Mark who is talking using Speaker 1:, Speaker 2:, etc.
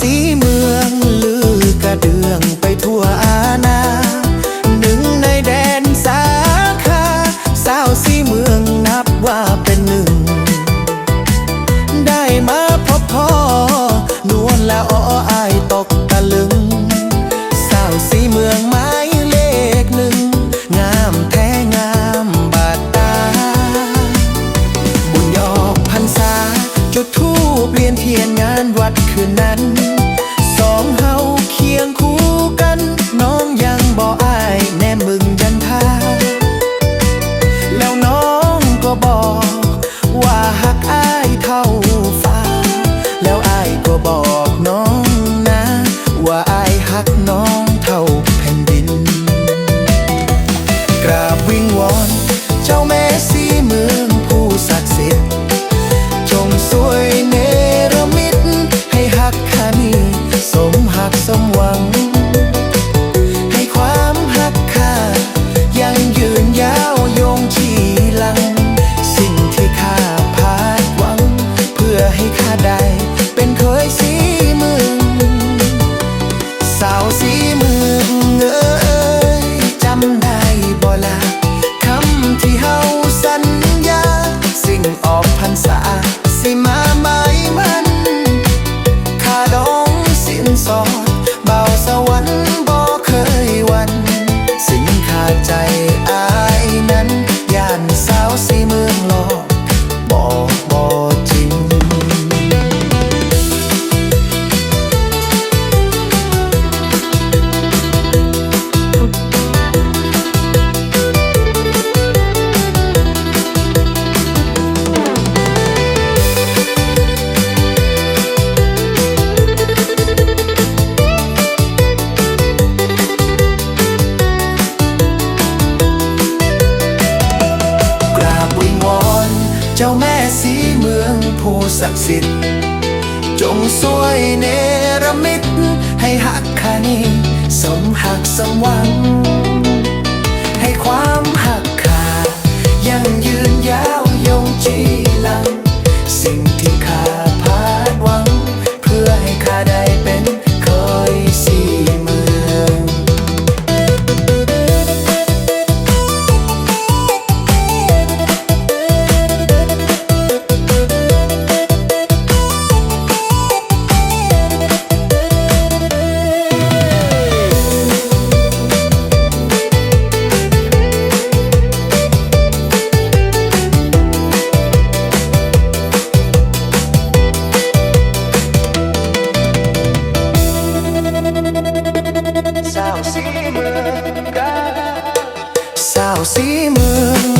Speaker 1: สีเมืองลือกระเดืองไปทั่วอาณาหนึ่งในแดนสาขาสาวสีเมืองนับว่าเป็นหนึ่ง ได้มาพบพ่อนวลละอ้อ con. Ciao Messi ผู้ศักดิ์สิทธิ์ จงสวยเนรมิตให้หักคานีสมหักสมหวัง dreamer.